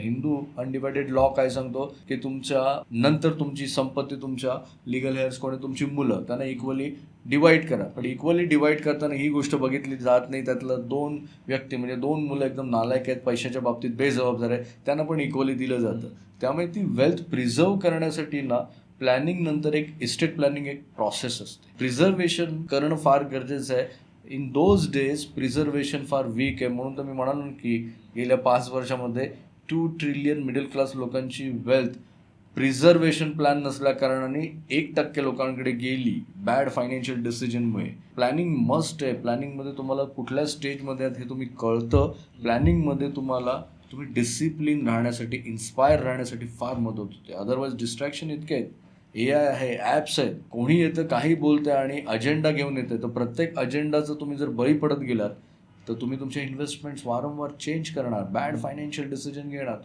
Hindu undivided law काय सांगतो? की तुमच्या नंतर तुमची संपत्ती तुमच्या लिगल हेअर्स कोणी तुमची मुलं. त्यांना इक्वली डिवाइड करा. पण इक्वली डिवाइड करताना ही गोष्ट बघितली जात नाही. त्यातलं दोन व्यक्ती म्हणजे दोन मुलं एकदम नालायक आहेत पैशाच्या बाबतीत बेजबाबदार आहे त्यांना पण इक्वली दिलं जातं. त्यामुळे ती वेल्थ प्रिझर्व करण्यासाठी ना प्लॅनिंग नंतर एक इस्टेट प्लॅनिंग एक प्रोसेस असते. प्रिझर्वेशन करणं फार गरजेचं आहे. इन दोज डेज प्रिझर्वेशन फार वीक आहे. म्हणून तर मी म्हणालो की गेल्या पाच वर्षामध्ये टू ट्रिलियन मिडल क्लास लोकांची वेल्थ प्रिझर्वेशन प्लॅन नसल्या कारणाने एक टक्के लोकांकडे गेली बॅड फायनान्शियल डिसिजनमुळे प्लॅनिंग मस्ट आहे. प्लॅनिंगमध्ये तुम्हाला कुठल्या स्टेजमध्ये आहेत हे तुम्ही कळतं. प्लॅनिंगमध्ये तुम्हाला तुम्ही डिसिप्लिन राहण्यासाठी इन्स्पायर राहण्यासाठी फार मदत होते. अदरवाईज डिस्ट्रॅक्शन इतके आहेत. ए आय आहे ॲप्स आहेत. कोणी येतं काही बोलतं आणि अजेंडा घेऊन येतं तर प्रत्येक अजेंडाचं तुम्ही जर बळी पडत गेलात तर तुम्ही तुमचे इन्व्हेस्टमेंट्स वारंवार चेंज करणार. बॅड फायनान्शियल डिसिजन घेणार.